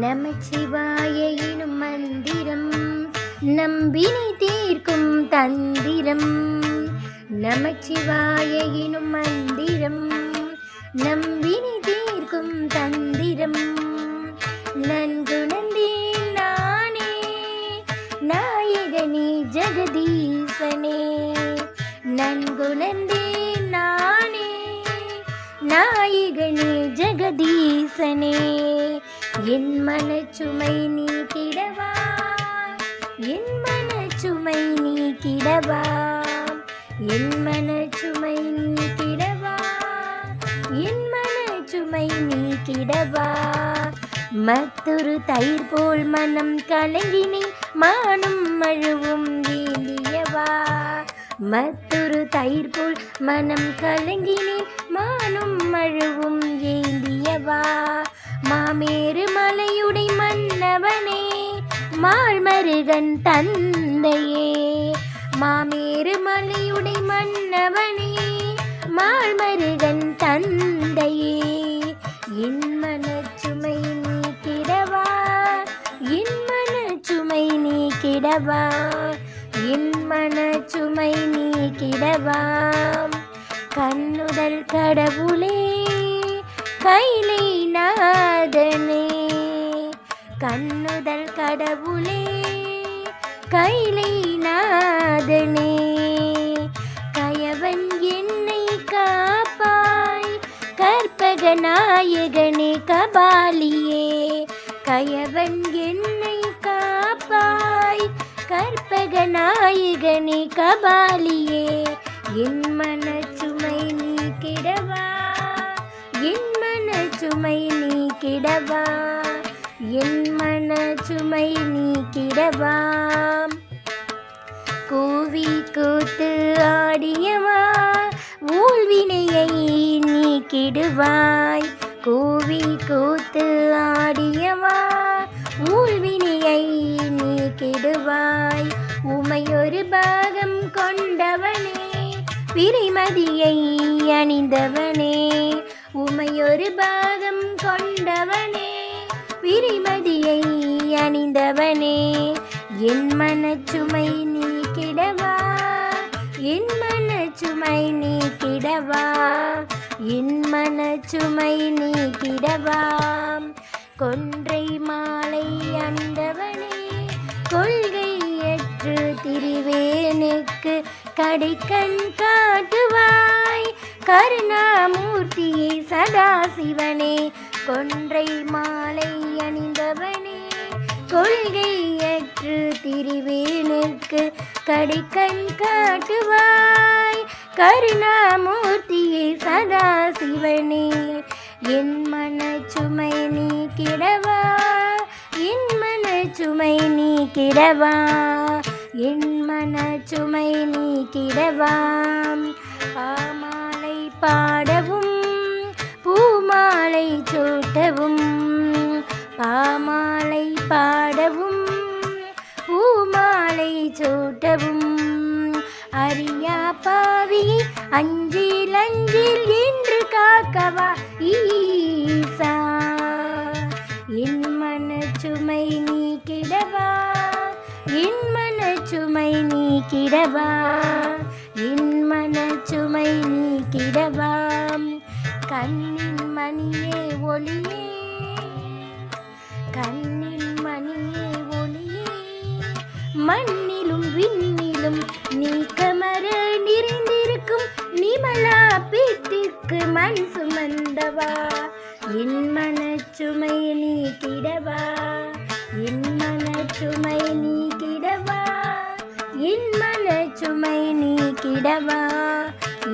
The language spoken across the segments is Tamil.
நமச்சிவாய எனும் மந்திரம் நம்பினை தீர்க்கும் தந்திரம். நமச்சிவாய எனும் மந்திரம் நம்பினை தீர்க்கும் தந்திரம். நன்குணர்ந்தேன் நானே நாயகனே ஜெகதீசனே. நன்குணர்ந்தேன் நானே நாயகனே ஜெகதீசனே. என் மனச்சுமை நீ நீக்கிடவா என் மனச்சுமை நீ கிடவா? என் மனச்சுமை நீ கிடவா? என் மனச்சுமை நீ கிடவா? மற்றொரு தயிர் போல் மனம் கலங்கினே மானும் மழுவும் ஏந்தியவா மற்றொரு தயிர் போல் மனம் கலங்கினே மானும் மழுவும் ஏந்தியவா மாமேறு மலையுடை மன்னவனே மாழ்மருகன் தந்தையே. மாமேறு மலையுடை மன்னவனே மாழ்மருகன் தந்தையே. என் மனச்சுமை நீக்கிடவா என் மனச்சுமை நீக்கிடவா என் மனச்சுமை கிடவா. கண்ணுதல் கடவுளே கைலை நான் கண்ணுதல் கடவுளே கைலை நாதனே கயவன் என்னை காப்பாய் கற்பக நாயகனே கபாலியே கயவன் என்னை காப்பாய் கற்பக நாயகனே கபாலியே என் மனச்சுமை கிடவா என் மனச்சுமை கிடவா. என் சுமை நீக்கிடவாம். கூவி கூத்து ஆடியவா ஊழ்வினையை நீக்கிடுவாய். கூவி கூத்து ஆடியவா ஊழ்வினையை நீக்கிடுவாய். உமையொரு பாகம் கொண்டவனே விரைமதியை அணிந்தவனே. உமையொரு பாகம் கொண்டவனே அணிந்தவனே என் மனச்சுமை நீ கிடவா? என் மனச்சுமை நீ கிடவா? என் மனச்சுமை நீ கிடவா? கொன்றை மாலை அண்டவனே கொள்கையற்று திரிவேனுக்கு கடைக்கண் காட்டுவாய். கருணாமூர்த்தியை சதாசிவனே கொன்றை மாலை கொள்கையற்று திரிவேனுக்கு கடிக்கண் காட்டுவாய். கருணாமூர்த்தியே சதா சிவனே என் மன சுமை நீ கிடவா? என் மன சுமை நீ கிடவா? என் மன நீ கிடவா? அஞ்சில் அஞ்சில் என்று காக்கவா ஈசா. என் மன சுமை நீ கிடவா என் மன சுமை நீ கிடவா. என் மன சுமை நீ கிடவா. கண்ணின் மணியே ஒளியே கண்ணின் மணியே ஒளியே. மண் எனக்கு மண் சுமந்தவா என் மனச்சுமை நீ கிடவா என் மனச்சுமை நீ கிடவா என் மனச்சுமை நீ கிடவா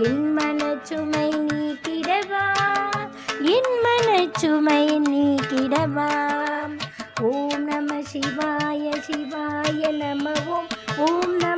என் மனச்சுமை நீ கிடவா என் மனச்சுமை நீ கிடவா ஓம் நம சிவாய சிவாய நமவோம் ஓம் நம